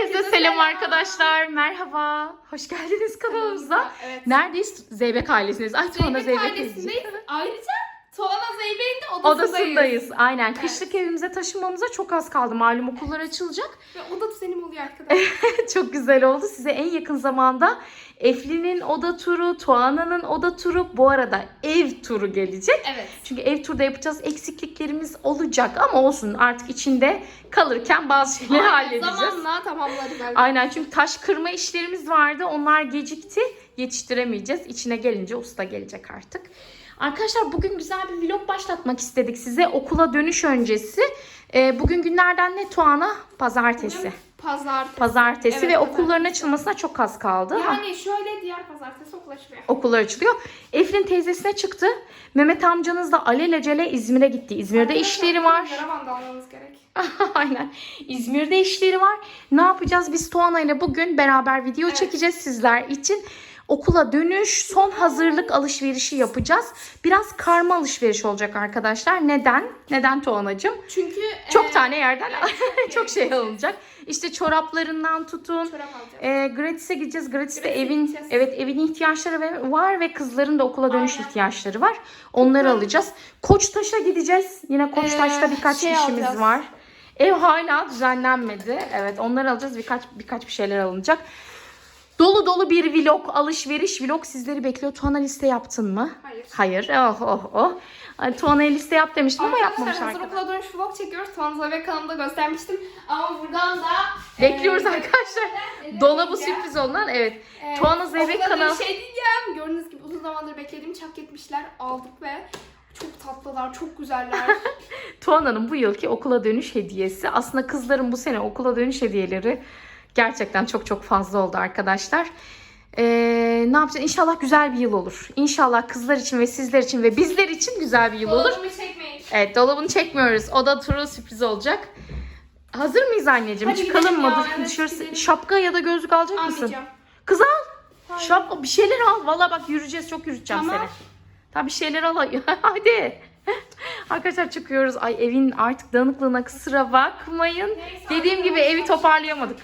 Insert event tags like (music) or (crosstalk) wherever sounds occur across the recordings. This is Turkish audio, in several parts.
Herkese selam arkadaşlar. Merhaba. Hoş geldiniz kanalımıza. Evet. Neredeyiz? Zeybek ailesindeyiz. Ay Zeybek Zeybek ailesindeyiz. Ayrıca Tuana Zeybek'in de odasındayız. Odasındayız. Aynen. Evet. Kışlık evimize taşınmamıza çok az kaldı. Malum okullar açılacak. (laughs) Ve oda düzenim oluyor arkadaşlar. (laughs) çok güzel oldu. Size en yakın zamanda Eflin'in oda turu, Tuana'nın oda turu, bu arada ev turu gelecek. evet. Çünkü ev turda yapacağız. Eksikliklerimiz olacak ama olsun artık içinde kalırken bazı şeyleri Aynen, halledeceğiz. Zamanla tamamlarız. Aynen çünkü taş kırma işlerimiz vardı. Onlar gecikti. Yetiştiremeyeceğiz. İçine gelince usta gelecek artık. Arkadaşlar bugün güzel bir vlog başlatmak istedik size. Okula dönüş öncesi. Ee, bugün günlerden ne Tuana? Pazartesi. Bugün Pazartesi. Pazartesi Evet, ve pazartesi. okulların açılmasına çok az kaldı. Yani şöyle diğer pazartesi okul açılıyor. Okullar açılıyor. Eflin teyzesine çıktı. Mehmet amcanız da alelacele İzmir'e gitti. İzmir'de işleri var. Yara bandı almamız gerek. (laughs) Aynen. İzmir'de işleri var. Ne yapacağız? Biz Tuana ile bugün beraber video Evet. çekeceğiz sizler için. Okula dönüş, son hazırlık alışverişi yapacağız. Biraz karma alışveriş olacak arkadaşlar. Neden? Neden Tuana'cığım? Çünkü Çok e, tane yerden evet, (laughs) çok şey alınacak. İşte çoraplarından tutun. Çorap. E, gratis'e gideceğiz. Gratis'te Gratis'e evin gideceğiz. evet evin ihtiyaçları var ve kızların da okula dönüş Aynen. ihtiyaçları var. Onları Kızlar- alacağız. Koçtaş'a gideceğiz. Yine Koçtaş'ta Ee, birkaç şey işimiz alacağız. var. Ev hala düzenlenmedi. Evet onları alacağız. Birkaç birkaç bir şeyler alınacak. Dolu dolu bir vlog, alışveriş vlog sizleri bekliyor. Tuana liste yaptın mı? Hayır. Hayır. Oh oh oh. Ay, Tuana'ya liste yap demiştim ama yapmamış Arkadaşlar hazır arkadaşlar. okula dönüş vlog çekiyoruz. Tuana Zeybek kanalımda göstermiştim. Ama buradan da Bekliyoruz (laughs) e, arkadaşlar. neler Dolabı sürpriz olan evet. Ee, Tuana Zeybek bir şey diyeceğim. Gördüğünüz gibi uzun zamandır beklediğim çak etmişler. Aldık ve çok tatlılar, çok güzeller. (laughs) Tuana'nın bu yılki okula dönüş hediyesi. Aslında kızların bu sene okula dönüş hediyeleri gerçekten çok çok fazla oldu arkadaşlar. Ee, ne yapacağız? İnşallah güzel bir yıl olur. İnşallah kızlar için ve sizler için ve bizler için güzel bir yıl olur. Dolabımı çekmeyin. Evet dolabını çekmiyoruz. Oda turu sürpriz olacak. Hazır mıyız anneciğim? Hadi Çıkalım gidelim mı? ya, evet, Dışarısı gidelim. şapka ya da gözlük alacak mısın? Almayacağım. Kız al. Hayır. Şapka bir şeyler al. Valla bak yürüyeceğiz. Çok yürüteceğim Tamam. seni. Tabii bir şeyler al. (laughs) Hadi. Arkadaşlar çıkıyoruz. Ay evin artık dağınıklığına kusura bakmayın. Neyse, Dediğim gibi evi toparlayamadık.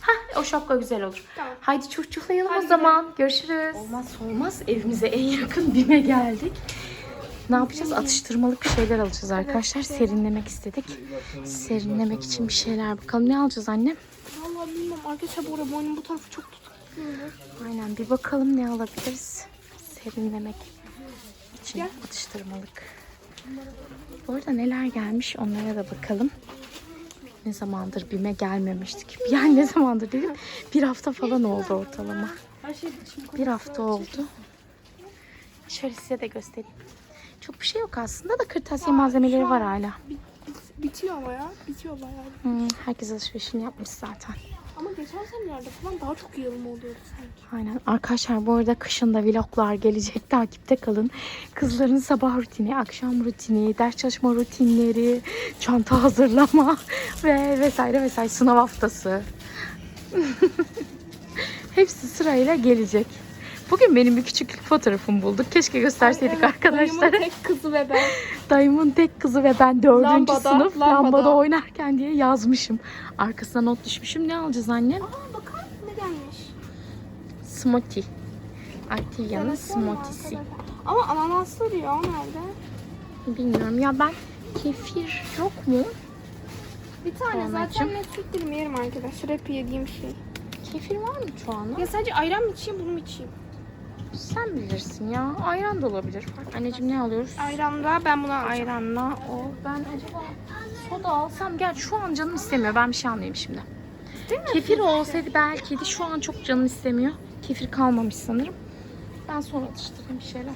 Hah o şapka güzel olur. Tamam. Haydi çuçuklayalım o Hadi zaman. Görüşürüz. Olmaz olmaz. Evimize en yakın bime geldik. Ne yapacağız? Atıştırmalık bir şeyler alacağız arkadaşlar. Serinlemek istedik. Serinlemek için bir şeyler bakalım. Ne alacağız annem? Vallahi bilmiyorum. Arkadaşlar bu arada boynum bu tarafı çok tutuk. Aynen bir bakalım ne alabiliriz. Serinlemek için Gel. atıştırmalık. Bu arada neler gelmiş onlara da bakalım. Ne zamandır BİM'e gelmemiştik. (laughs) Yani ne zamandır dedim bir hafta falan oldu ortalama. Bir hafta oldu. Şöyle size de göstereyim. Çok bir şey yok aslında da kırtasiye malzemeleri var hala. bitiyor ama ya. Bitiyor bayağı. Hmm, herkes alışverişini yapmış zaten. Ama geçen senelerde falan daha çok yığılma oluyordu sanki. Aynen. Arkadaşlar bu arada kışın da vloglar gelecek. (laughs) Takipte kalın. Kızların sabah rutini, akşam rutini, ders çalışma rutinleri, çanta hazırlama (laughs) ve vesaire vesaire sınav haftası. (laughs) Hepsi sırayla gelecek. Bugün benim bir küçüklük fotoğrafımı bulduk. Keşke gösterseydik arkadaşlar. Dayımın tek kızı ve ben. (laughs) Dayımın tek kızı ve ben dördüncü Lambada, sınıf lambada. lambada oynarken diye yazmışım. Arkasına not düşmüşüm. Ne alacağız annem? Aa bakar ne gelmiş. Smoothie. Denesene smoothie'si. Ama ananaslı diyor o nerede? Bilmiyorum ya ben kefir yok mu? Bir tane Anacığım. zaten ne süt dilimi yerim arkadaşlar. Hep yediğim şey. Kefir var mı şu anda? Ya sadece ayran mı içeyim bunu mu içeyim? Sen bilirsin ya. Ayran da olabilir. Anneciğim ne alıyoruz? Ayranda ben alacağım. Ayranla o. Ben acaba soda alsam gel şu an canım istemiyor. Ben bir şey almayayım şimdi. Değil mi? Kefir olsaydı belki şu an çok canım istemiyor. Kefir kalmamış sanırım. Ben sonra atıştırayım bir şeyler.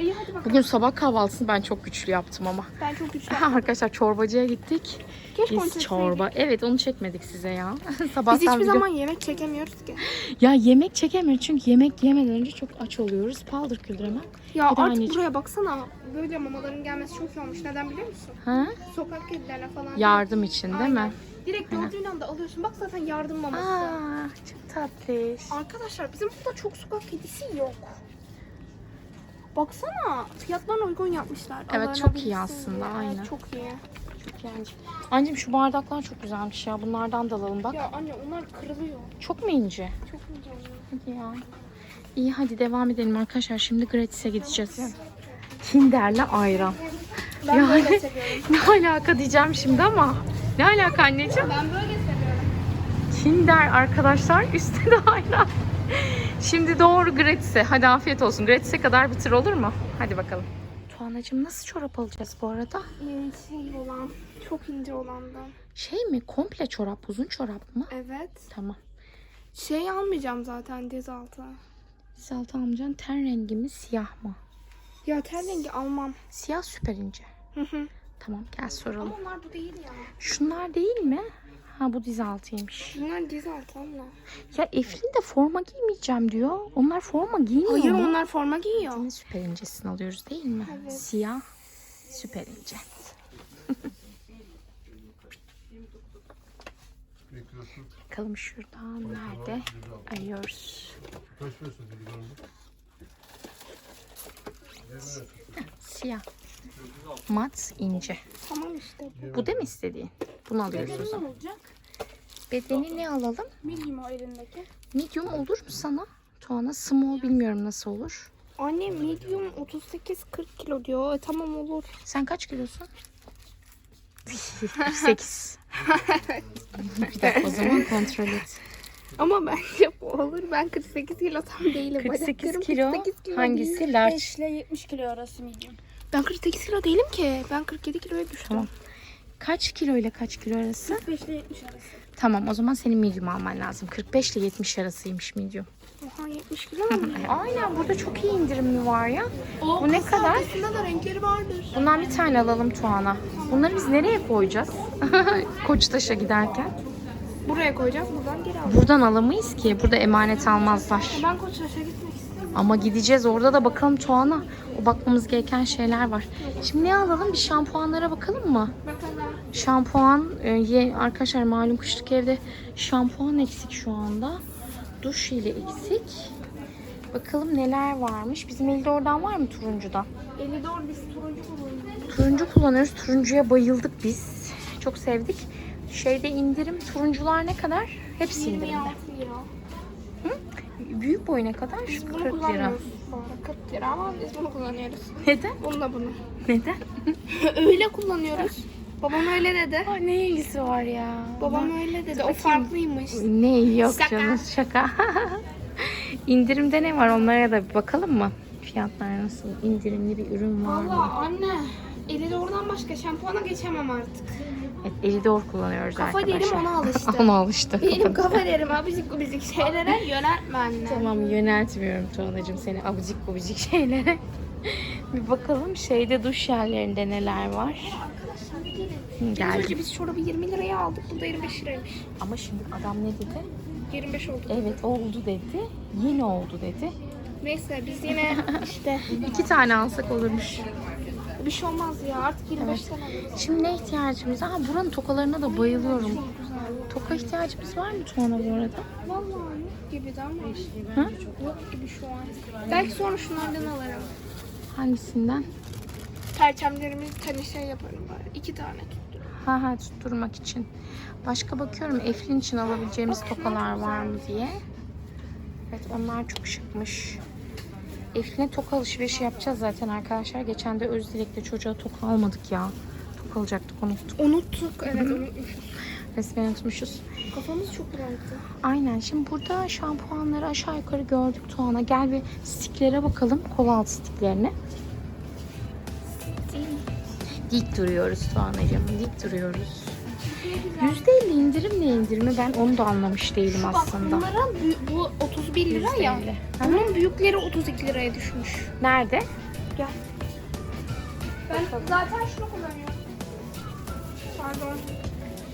İyi hadi bakalım. Bugün sabah kahvaltısını ben çok güçlü yaptım ama. Ben çok güçlü. (laughs) Arkadaşlar çorbacıya gittik. Keşke onu Biz çekseydik. çorba. Evet onu çekmedik size ya. (laughs) Biz Sabahtan hiçbir zaman yemek çekemiyoruz ki. (gasps) Ya yemek çekemiyoruz çünkü yemek yemeden önce çok aç oluyoruz. Paldır küldür hemen. Ya Bir de artık anneciğim. buraya baksana. Böyle mamaların gelmesi çok iyi olmuş. Neden biliyor musun? Ha? Sokak kedilerine falan. Yardım için değil Aynen. mi? Direkt Aynen. gördüğün anda alıyorsun. Bak zaten yardım maması. Aa, çok tatlış. Arkadaşlar bizim burada çok sokak kedisi yok. Baksana fiyatlarına uygun yapmışlar. Evet, çok iyi aslında, aynen. Çok iyi. Yani. Anneciğim şu bardaklar çok güzelmiş ya. Bunlardan da alalım bak. Ya anne onlar kırılıyor. Çok mu ince? Çok ince. Hadi ya. İyi hadi devam edelim arkadaşlar. Şimdi Gratis'e gideceğiz. Kinder'le ayran. Ben Yani- böyle seviyorum. (laughs) Ne alaka diyeceğim şimdi ama. Ne alaka anneciğim? Ben böyle seviyorum. Kinder arkadaşlar üstte de ayran. Şimdi doğru Gratis'e. Hadi afiyet olsun. Gratis'e kadar bitir olur mu? Hadi bakalım. Tuanacığım nasıl çorap alacağız bu arada? Şey olan, çok ince olandan. Şey mi? Komple çorap, uzun çorap mı? Evet. Tamam. Şey almayacağım zaten diz altı. Salta amcanın ten rengi mi, siyah mı? Ya ten rengi almam. Siyah süper ince. Hı hı. Tamam gel soralım. Ama onlar bu değil ya. Şunlar değil mi? Ha bu diz altıymış. Bunlar diz altı anne. Ya Eflin de forma giymeyeceğim diyor. Onlar forma giymiyor Hayır mu? onlar forma giyiyor. Senin süper incesini alıyoruz değil mi? Evet. Siyah süper ince. Bakalım şuradan nerede arıyoruz. Siyah. Mat ince. Tamam işte. Bu değil mi istediğin? Bunu alıyoruz o zaman. olacak? Bedeni ne alalım? Medium o elindeki. Medium olur mu sana? Tuana small bilmiyorum nasıl olur. Anne medium 38-40 kilo diyor. E, tamam olur. Sen kaç kilosun? (laughs) 48. (laughs) bir dakika o zaman kontrol et. Ama bence bu olur. Ben 48 kilo tam değilim. 48 Bacaklarım kilo 48 kilo hangisi? değil. Large. 5 ile 70 kilo arası medium. Ben 48 kilo değilim ki. Ben 47 kiloya düştüm. Tamam. Kaç kilo ile kaç kilo arası? 5 ile 70 arası. Tamam o zaman senin medium alman lazım. 45 ile 70 arasıymış medium. Oha 70 kilo mu? (laughs) Aynen burada çok iyi indirimli var ya. Bu ne kadar? Aslında da renkleri vardır. Bundan bir tane alalım Tuana. Bunları biz nereye koyacağız? (laughs) Koçtaş'a giderken. Buraya koyacağız. Buradan geri al. Buradan alamayız ki. Burada emanet almazlar. Ben Koçtaş'a gitmek istiyorum. Ama gideceğiz orada da bakalım Tuana. O bakmamız gereken şeyler var. Şimdi ne alalım? Bir şampuanlara bakalım mı? Bakalım. Şampuan, e, ye, arkadaşlar malum kışlık evde şampuan eksik şu anda. Duş ile eksik. Bakalım neler varmış. Bizim elde oradan var mı turuncudan? Elidor biz turuncu kullanıyoruz. Turuncu kullanıyoruz. Turuncuya bayıldık biz. Çok sevdik. Şeyde indirim. Turuncular ne kadar? Hepsi indirimde. 26 lira. Büyük boy ne kadar? Biz bunu 40 lira. kullanmıyoruz. bu arada. 40 lira ama biz bunu kullanıyoruz. Neden? Bununla bunu. Neden? (laughs) öyle kullanıyoruz. Babam öyle dedi. Aa, ne ilgisi var ya? Babam öyle dedi. O farklıymış. Ne yok Şaka. canım şaka. (laughs) İndirimde ne var onlara da bir bakalım mı? Fiyatlar nasıl? İndirimli bir ürün var mı? Valla anne. Elidor'dan başka şampuana geçemem artık. Evet, Elidor kullanıyoruz Kafa arkadaşlar. derim ona alıştı. (laughs) Ona alıştı. Benim kafa derim abizik gubizik şeylere yöneltme anne. Tamam yöneltmiyorum Tuğanacığım seni abicik bubicik (laughs) şeylere. bir bakalım şeyde duş yerlerinde neler var. Arkadaşlar bir gelin. Hı, Az Geldim. önce biz çorabı 20 liraya aldık. Burada 25 liraymış. Ama şimdi adam ne dedi? 25 oldu. Evet oldu dedi. Yeni oldu dedi. Neyse biz yine (laughs) işte İki tane alsak olurmuş. Bir şey olmaz ya. Artık 25'ten alırız. Şimdi ne ihtiyacımız? Aa, buranın tokalarına da bayılıyorum. Çok güzel. Toka ihtiyacımız var mı Tuana bu arada? Vallahi yok gibi de ama Hı? yok gibi şu an. Belki sonra şunlardan alırım. Hangisinden? Perçemlerimiz tane şey yaparım bari. İki tane tuttum. Ha ha tutturmak için. Başka bakıyorum Eflin için alabileceğimiz tokalar var mı diye. Evet onlar çok şıkmış. Eflin'e toka alışverişi yapacağız zaten arkadaşlar. Geçen de Özdilek'te çocuğa toka almadık ya. Toka alacaktık unuttuk. Unuttuk. Evet unutmuşuz. Resmen unutmuşuz. Kafamız çok rahattı. Aynen. Şimdi burada şampuanları aşağı yukarı gördük Tuana. Gel bir stiklere bakalım. Kol altı stiklerine. Dik duruyoruz Tuana'cığım. Dik duruyoruz. %50 indirim ne indirimi ben onu da anlamış değilim Bak aslında. bunların büyü- bu 31 lira ya. %50. Hı. Bunun büyükleri 32 liraya düşmüş. Nerede? Gel. Ben zaten şunu kullanıyorum. Pardon.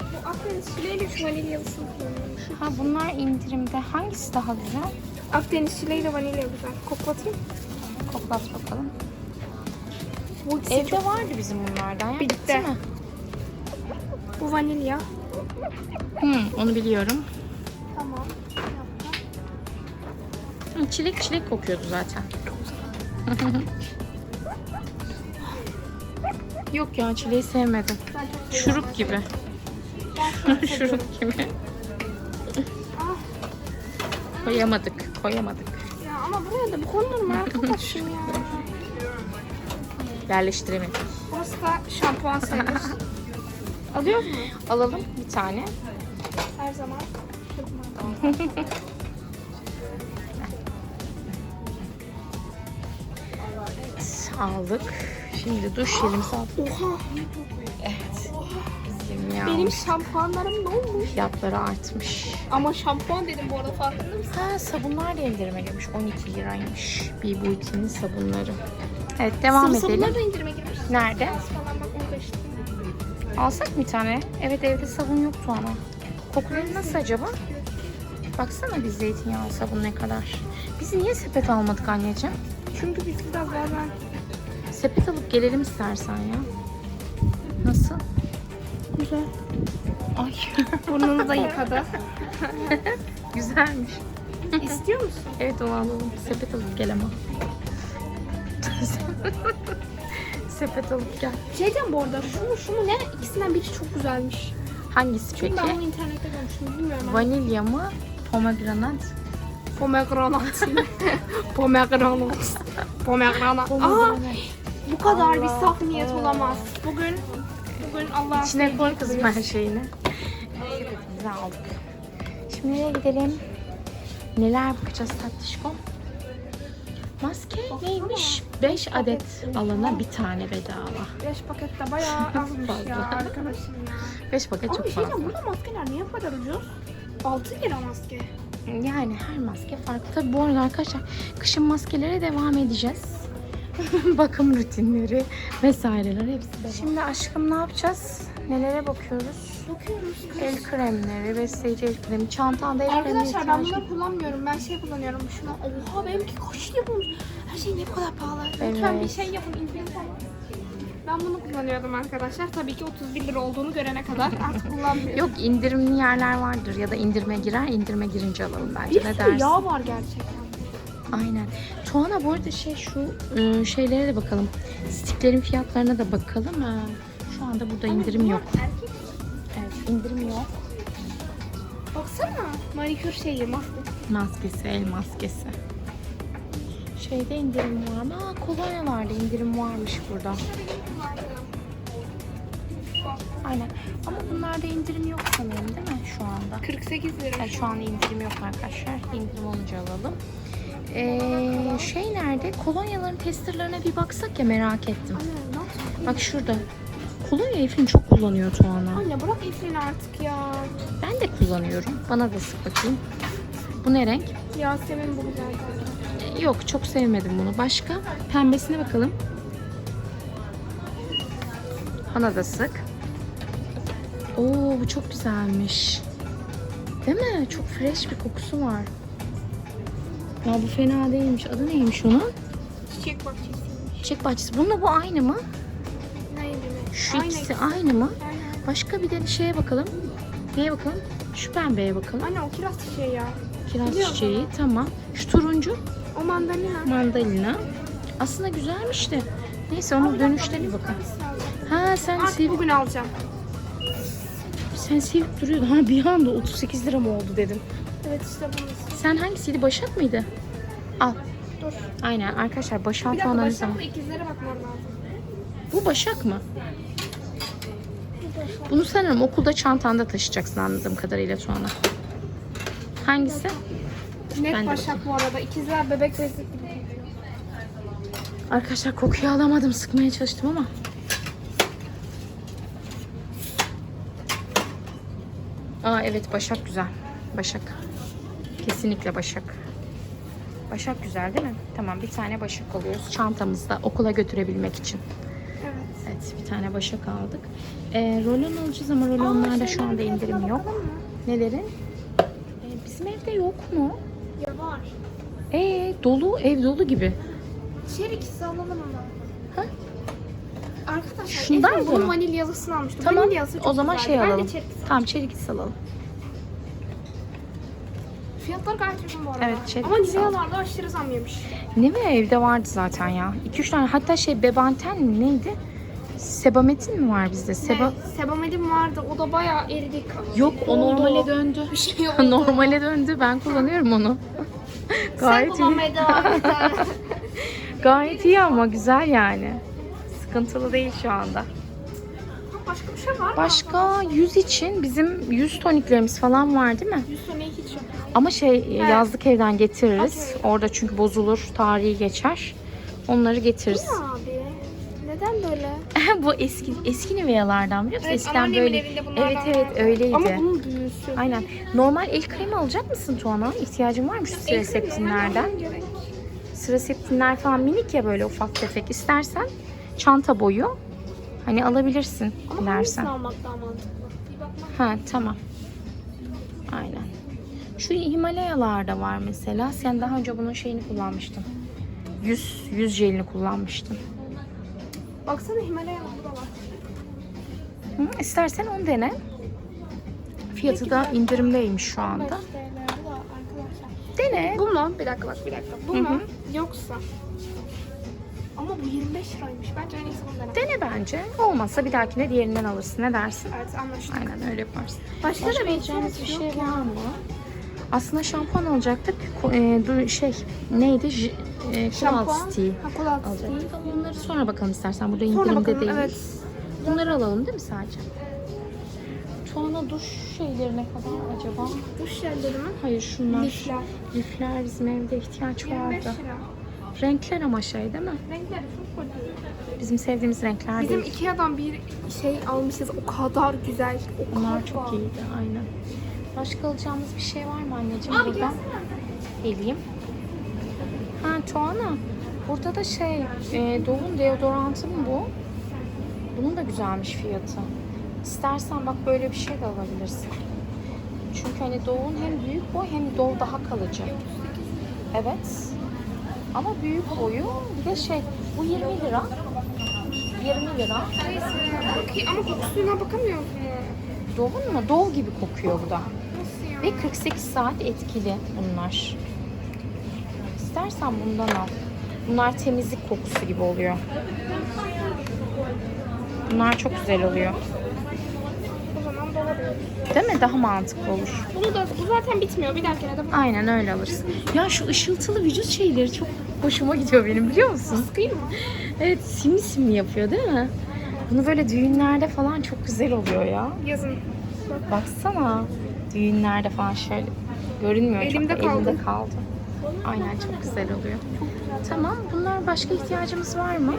Bu Akdeniz çileğiyle şu vanilyalısını kullanıyorum. Şu Ha bunlar indirimde. Hangisi daha güzel? Akdeniz çileğiyle vanilya güzel. Koklatayım. Koklat bakalım. Bu ikisi Evde çok- vardı bizim bunlardan. Ya. Bitti. Bitti mi? Bu vanilya. Hı, onu biliyorum. Tamam. Hı, çilek çilek kokuyordu zaten. (laughs) Yok ya çileği sevmedim. Şurup gibi. (laughs) Şurup gibi. Ah, Koyamadık. Koyamadık. ya ama buraya da bu konulur mu arkadaşım (laughs) ya? Yerleştiremedim. Burası da şampuan sayılır. Alıyor mu? Alalım bir tane. Her zaman. Aldık. Şimdi duş jelimizi aldık. Oha. Evet. Bizim ya. Benim şampuanlarım ne olmuş? Fiyatları artmış. Ama şampuan dedim bu arada farkında mısın? Ha sabunlar da indirime girmiş. 12 liraymış. Bir Beauty'nin sabunları. Evet devam Sıvı edelim. sabunlar da indirime girmiş. Nerede? Alsak mı bir tane? Evet evde sabun yoktu ama. Kokuları nasıl acaba? Baksana biz zeytinyağı sabun ne kadar. Biz niye sepet almadık anneciğim? Çünkü biz biraz bazen Sepet alıp gelelim istersen ya. Nasıl? güzel. Ay (laughs) Burnunu da yıkadı. (laughs) güzelmiş. İstiyor musun? Evet onu alalım. Sepet alıp gel ama. (laughs) Sepet alıp gel. Şey diyeceğim bu arada şu mu şu mu ne? İkisinden biri çok güzelmiş. Hangisi Çünkü peki? ben bunu internette görmüştüm bilmiyorum. Ben. Vanilya mı? Pomegranat? Pomegranat. (laughs) Pomegranat. Pomegranat. Aa, bu kadar bir Allah. saf niyet olamaz. Bugün bugün Allah İçine koy kızım her şeyini. Sepetimizi aldık. Şimdi nereye gidelim? Neler bakacağız tatlışkom? Maske neymiş? 5 adet alana bir tane bedava. 5 pakette bayağı azmış Fazla. ya arkadaşım ya. 5 paket Ama çok bir şey fazla. diyeceğim burada maskeler niye bu kadar ucuz? 6 lira maske. Yani her maske farklı. Tabii bu arada arkadaşlar kışın maskelere devam edeceğiz. (laughs) Bakım rutinleri vesaireler hepsi devam. Şimdi aşkım ne yapacağız? Nelere bakıyoruz? Bakıyoruz. El kremleri, besleyici el kremi, çantanda el kremi Arkadaşlar ben ihtiyacı- bunları kullanmıyorum. Ben şey kullanıyorum. Şuna oha benimki kaç lira bulmuş. Her şey ne kadar pahalı. Lütfen bir şey yapın indirim falan. Ben bunu kullanıyordum arkadaşlar. Tabii ki 31 lira olduğunu görene kadar artık kullanmıyorum. (laughs) Yok indirimli yerler vardır ya da indirime girer, indirime girince alalım bence. bir ne dersin? yağ var gerçekten. Aynen. Tuana bu arada şey şu e, şeylere de bakalım. Stiklerin fiyatlarına da bakalım. Ha, Şu anda burada indirim yok. Erkek. Evet indirim yok. Baksana. Manikür şeyi maske. Maskesi, el maskesi. Şeyde indirim var mı? Aa, kolonyalarda indirim varmış burada. Aynen. Ama bunlarda indirim yok sanırım değil mi şu anda? 48 lira. Yani şu anda indirim yok arkadaşlar. İndirim olunca alalım. Ee, şey nerede? Kolonyaların testerlarına bir baksak ya merak ettim. Anne? Bak şurada. Kolonya Eflin çok kullanıyor Tuana. Anne bırak Eflin artık ya. Ben de kullanıyorum. Bana da sık bakayım. Bu ne renk? Yasemin bu güzel. Yok çok sevmedim bunu. Başka? Pembesine bakalım. Bana da sık. Oo bu çok güzelmiş. Değil mi? Çok fresh bir kokusu var. Ya bu fena değilmiş. Adı neymiş onun? Çiçek bahçesi. Çiçek bahçesi. Bununla bu aynı mı? Mi? Şu Aynı ikisi aynı mı? Aynen. Başka bir de şeye bakalım. Neye bakalım? Şu pembeye bakalım. Anne o kiraz çiçeği ya. Kiraz biliyorum çiçeği. Tamam. Şu turuncu. O mandalina. Mandalina. Aslında güzelmiş de. Neyse onu dönüşte bir bakalım. Ha sen Artık sev bugün alacağım. sen sevip duruyordun. Ha bir anda 38 lira mı oldu dedim. Evet işte bunu. Sen hangisiydi? Başak mıydı? Al. Dur. Aynen arkadaşlar Başak Bir dakika falan başlayalım zaman. mı? İkizlere bakmam lazım. Bu Başak mı? Bunu sanırım okulda çantanda taşıyacaksın anladığım kadarıyla sonra. Hangisi? Net Ben başak bu arada. İkizler bebek bezi. Arkadaşlar kokuyu alamadım. Sıkmaya çalıştım ama. Aa evet Başak güzel. Başak. Kesinlikle Başak. Başak güzel değil mi? Tamam bir tane Başak alıyoruz. Çantamızda okula götürebilmek için. Evet. Evet bir tane Başak aldık. Ee, rolon alacağız ama rolonlarda şu anda indirim yok. Nelerin? Ee, bizim evde yok mu? Ee dolu ev dolu gibi. Çerik ikisi alalım ama. Ha? Arkadaşlar Şundan Efendim, mı bunun vanilyalısını almıştım. Tamam. Vanilyası çok O zaman güzeldi. şey Ben de alalım. çerik Tamam çelik alalım. Fiyatlar gayet uygun bu arada. Evet, çelik Ama sağ ol. Nivea'larda aşırı zam yemiş. Ne mi evde vardı zaten ya. 2-3 tane hatta şey bebanten mi neydi? Sebametin mi var bizde? Seba... Evet, Sebamedim vardı. O da bayağı eridik. Yok o normale döndü. (laughs) Bir şey (laughs) oldu. normale döndü. Ben kullanıyorum onu. Sen Gayet iyi. kullanmaya devam et. (laughs) Gayet iyi ama güzel yani. Sıkıntılı değil şu anda. Başka bir şey var mı? Başka yüz için bizim yüz toniklerimiz falan var değil mi? Yüz seneyi hiç yok. Ama şey yazlık evden getiririz. Orada çünkü bozulur, tarihi geçer. Onları getiririz. Neden böyle? (laughs) Bu eski eski Nivea'lardan biliyor musun? Evet, Eskiden böyle. Evet evet vardı. öyleydi. Ama bunun büyüsü. Aynen. Normal el kremi alacak mısın Tuana? İhtiyacın var mı şu sıra septinlerden? Sıra septinler falan minik ya böyle ufak tefek. İstersen çanta boyu hani alabilirsin Ama dilersen. hangisini almak daha mantıklı? Bir bakmak. Ha tamam. Aynen. Şu Himalayalarda var mesela. Sen daha önce bunun şeyini kullanmıştın. Yüz, yüz jelini kullanmıştın. Baksana Himalaya burada var. Hı, istersen onu dene. Fiyatı da indirimdeymiş şu anda. 5 TL bu da arkadaşlar. Dene. Bu mu? Bir dakika bak bir dakika. Bu Hı mu? Yoksa. Ama bu 25 liraymış. Bence en iyisi bunu denemek. Dene bence. Olmazsa bir dahakine diğerinden alırsın. Ne dersin? Evet anlaştık. Aynen öyle yaparsın. Başka, Başka da bir şey yok var mı? Aslında şampuan alacaktık. E, şey neydi? J- e, Şampuan. Tea Ha kulak alacaktık. Ama onları sonra bakalım istersen. Burada Sonra indirimde bakalım. değil. Evet. Bunları alalım değil mi sadece? Tuana duş şeyleri ne kadar acaba? Bu şeyleri mi? Hayır şunlar. Lifler. Lifler bizim evde ihtiyaç 25 vardı. lira. Renkler ama şey değil mi? Renkleri çok kötü. Bizim sevdiğimiz renkler Bizim değil. Ikea'dan bir şey almışız. O kadar güzel. O Bunlar kadar. çok iyiydi aynen. Başka alacağımız bir şey var mı anneciğim burada? Geleyim. Ha Tuana. Burada da şey e, Doğu'nun deodorantı mı bu? Bunun da güzelmiş fiyatı. İstersen bak böyle bir şey de alabilirsin. Çünkü hani Doğu'nun hem büyük boy hem Doğu daha kalıcı. Evet. Ama büyük boyu bir de şey bu 20 lira. 20 lira. Ama kokusuna bakamıyoruz mu? Doğu mu? Doğu gibi kokuyor bu da. Ve 48 saat etkili bunlar. İstersen bundan al. Bunlar temizlik kokusu gibi oluyor. Bunlar çok güzel oluyor. Değil mi? Daha mantıklı olur. Bunu da bu zaten bitmiyor. Bir dahakine de bu Aynen öyle alırsın. Ya şu ışıltılı vücut şeyleri çok hoşuma gidiyor benim biliyor musun? sıkayım mı? Evet simli simli yapıyor değil mi? Bunu böyle düğünlerde falan çok güzel oluyor ya. Yazın. Baksana düğünlerde falan şöyle görünmüyor Elimde çok da kaldı. elimde kaldı. Aynen çok güzel oluyor. Tamam bunlar başka ihtiyacımız var mı?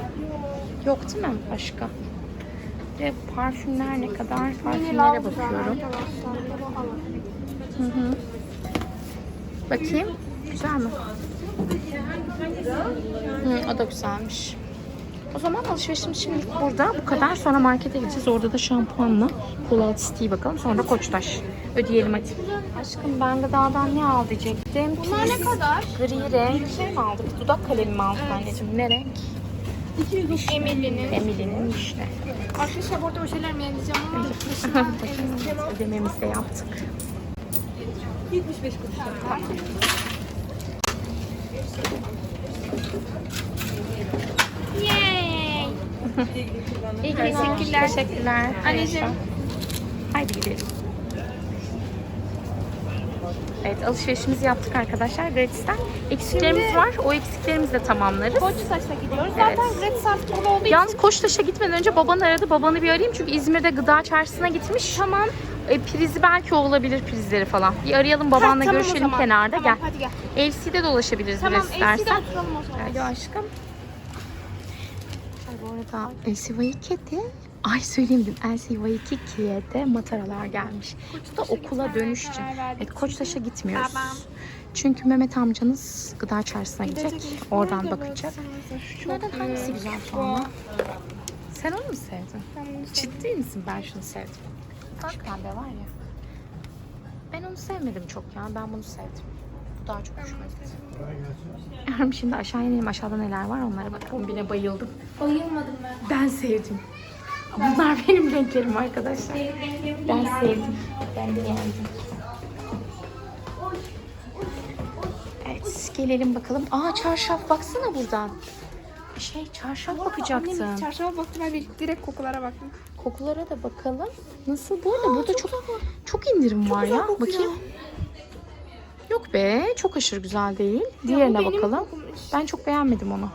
Yok değil mi başka? Ve parfümler ne kadar? Parfümlere bakıyorum. Hı hı. Bakayım. Güzel mi? Hı, o da güzelmiş. O zaman alışverişimiz şimdilik burada. Bu kadar. Sonra markete gideceğiz. Orada da şampuanla Kolat City'yi bakalım. Sonra da Koçtaş. Ödeyelim hadi. Aşkım ben gıdadan ne al diyecektim. Bunlar ne kadar? Gri renk şey mi aldık? Dudak kalemi mi aldık anneciğim? Ne renk? Emily'nin. Emily'nin işte. Arkadaşlar burada o şeyler mi yeneceğim ama (laughs) Ödememizi de yaptık. Yay! İyi günler. Teşekkürler. Teşekkürler. Anneciğim. Haydi gidelim. Evet alışverişimizi yaptık arkadaşlar Gratis'ten. Eksiklerimiz Şimdi- var. O eksiklerimizi de tamamlarız. Koçtaş'a gidiyoruz. Evet. Zaten Saat dolu olduğu için. Yalnız Koçtaş'a gitmeden önce baban aradı. Babanı bir arayayım çünkü İzmir'de gıda çarşısına gitmiş. Tamam. E, prizi belki o olabilir prizleri falan. Bir arayalım babanla Ha, tamam o görüşelim zaman. kenarda. Tamam, Gel. hadi gel. LC'de dolaşabiliriz Tamam biraz istersen. LC'de oturalım o zaman. Hadi aşkım. Bu arada LC Waikiki'de Ay söyleyeyim dedim. LC Waikiki'ye de mataralar gelmiş. Bu da okula dönüş için. Evet Koçtaş'a gitmiyoruz. Tamam. Çünkü Mehmet amcanız gıda çarşısına gidecek. Oradan bakacak. baksanıza, şu Bunlardan çok hangisi güzel. Tuana? Sen onu mu sevdin? Ben. Ciddi misin? Ben şunu sevdim. Şu pembe var ya. Ben onu sevmedim çok ya. Ben bunu sevdim. Daha çok hoşuma gitti. Yarım şimdi aşağı inelim. Aşağıda neler var onlara bakalım. Bine bayıldım. Bayılmadım ben. Ben sevdim. Bunlar benim renklerim arkadaşlar. Ben sevdim. Ben de beğendim. Evet gelelim bakalım. Aa çarşaf baksana buradan. şey çarşaf Annem bakacaktım. çarşafa baktı ben de direkt kokulara baktım. Kokulara da bakalım. Nasıl? Bu arada burada çok çok indirim var ya. Bakayım. Yok be, çok aşırı güzel değil. Diğerine bakalım. kokummuş. Ben çok beğenmedim onu.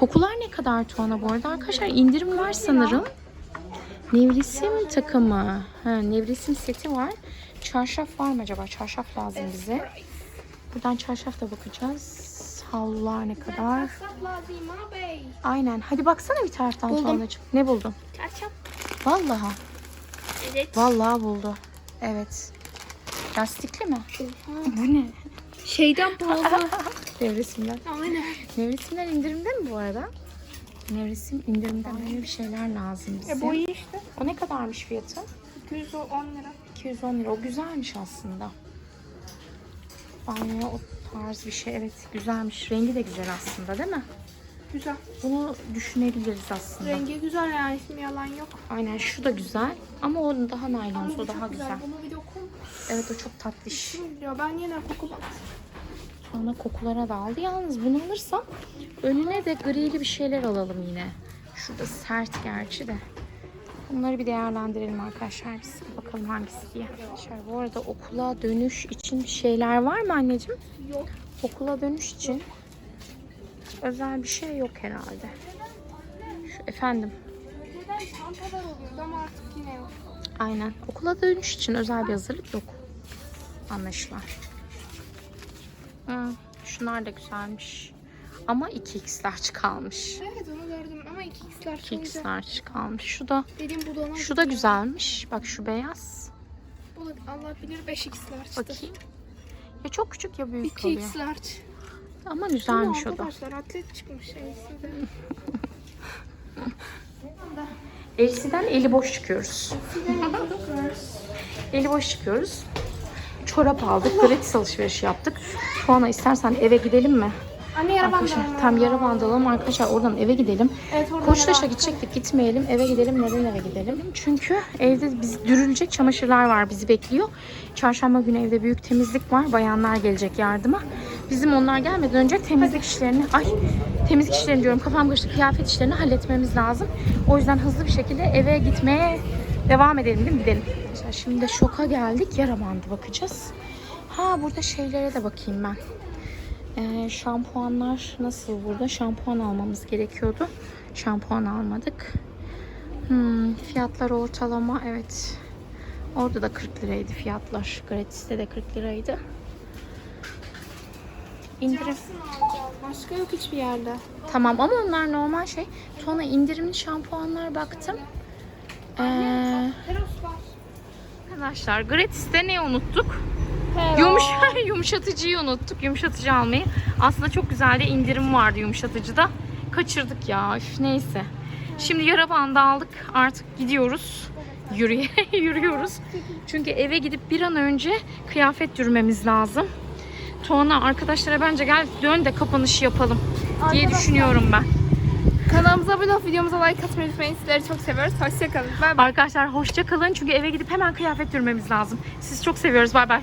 Kokular ne kadar Tuana bu arada? Arkadaşlar indirim var sanırım. Nevresim takımı. Ha, nevresim seti var. Çarşaf var mı acaba? Çarşaf lazım bize. Buradan çarşaf da bakacağız. Havlular ne kadar? Aynen. Hadi baksana bir taraftan Buldum. Tuana'cığım. Ne buldun? Çarşaf. Vallahi. Evet. Vallahi buldu. Evet. Lastikli mi? Bu ne? Şeyden pahalı. (laughs) Nevresimler. Aynen. Nevresimler indirimde mi bu arada? Nevresim indirimde böyle bir şeyler lazım bize. E boyu işte. O ne kadarmış fiyatı? 210 lira. 210 lira. O güzelmiş aslında. Banyo o tarz bir şey. Evet güzelmiş. Rengi de güzel aslında değil mi? Güzel. Bunu düşünebiliriz aslında. Rengi güzel yani şimdi yalan yok. Aynen şu da güzel. Ama o daha naylon, o daha çok güzel. Bunu. Evet o çok tatlış. Biliyor ben yine koku bak. Sonra kokulara da aldı. Yalnız bunu alırsam önüne de grili bir şeyler alalım yine. Şurada sert gerçi de. Bunları bir değerlendirelim arkadaşlar biz. Bakalım hangisi diye. Arkadaşlar bu arada okula dönüş için bir şeyler var mı anneciğim? Yok. Okula dönüş için özel bir şey yok herhalde. Şu efendim. Neden çantalar oluyordu ama artık yine yok. Aynen. Okula dönüş için özel bir hazırlık yok. Anlaşılan. Hı, şunlar da güzelmiş. Ama 2x'ler kalmış. Evet onu gördüm ama 2x'ler çok güzel. 2x'ler kalmış. Şu da Dediğim budana şu da güzelmiş. Bak şu beyaz. Bu da Allah bilir 5x'ler çıktı. Bakayım. Ya çok küçük ya büyük oluyor. 2x'ler. Ama güzelmiş o da. Arkadaşlar atlet çıkmış şey size. (laughs) Elsiden eli boş çıkıyoruz. (laughs) eli boş çıkıyoruz. Çorap aldık. Gratis alışveriş yaptık. Tuana istersen eve gidelim mi? Anne yara bandı. Arkadaşlar tam yara bandı alalım arkadaşlar oradan eve gidelim. Evet Koçtaş'a gidecektik gitmeyelim eve gidelim neden eve gidelim? Çünkü evde biz dürülecek çamaşırlar var bizi bekliyor. Çarşamba günü evde büyük temizlik var bayanlar gelecek yardıma. Bizim onlar gelmeden önce temizlik işlerini ay temizlik işlerini diyorum kafam karıştı kıyafet işlerini halletmemiz lazım. O yüzden hızlı bir şekilde eve gitmeye devam edelim değil mi? Gidelim. Arkadaşlar Şimdi de şoka geldik yara bandı bakacağız. Ha burada şeylere de bakayım ben. Ee, şampuanlar nasıl burada? Şampuan almamız gerekiyordu. Şampuan almadık. Hmm, fiyatlar ortalama evet. Orada da 40 liraydı fiyatlar. Gratis'te de 40 liraydı. İndirim. Başka yok hiçbir yerde. Tamam ama onlar normal şey. Sonra indirimli şampuanlar baktım. Ee, arkadaşlar gratis'te ne unuttuk? Yumuş (laughs) yumuşatıcıyı unuttuk. Yumuşatıcı almayı. Aslında çok güzel de indirim vardı yumuşatıcıda. Kaçırdık ya. Üf, neyse. Şimdi yara bandı aldık. Artık gidiyoruz. Yürüye (laughs) yürüyoruz. Çünkü eve gidip bir an önce kıyafet dürmemiz lazım. Tuana arkadaşlara bence gel dön de kapanışı yapalım diye Arkadaşlar- düşünüyorum ben. Kanalımıza abone olup videomuza like atmayı unutmayın. Sizleri çok seviyoruz. Hoşçakalın. Bay bay. Arkadaşlar hoşça kalın çünkü eve gidip hemen kıyafet dürmemiz lazım. Sizi çok seviyoruz. Bay bay.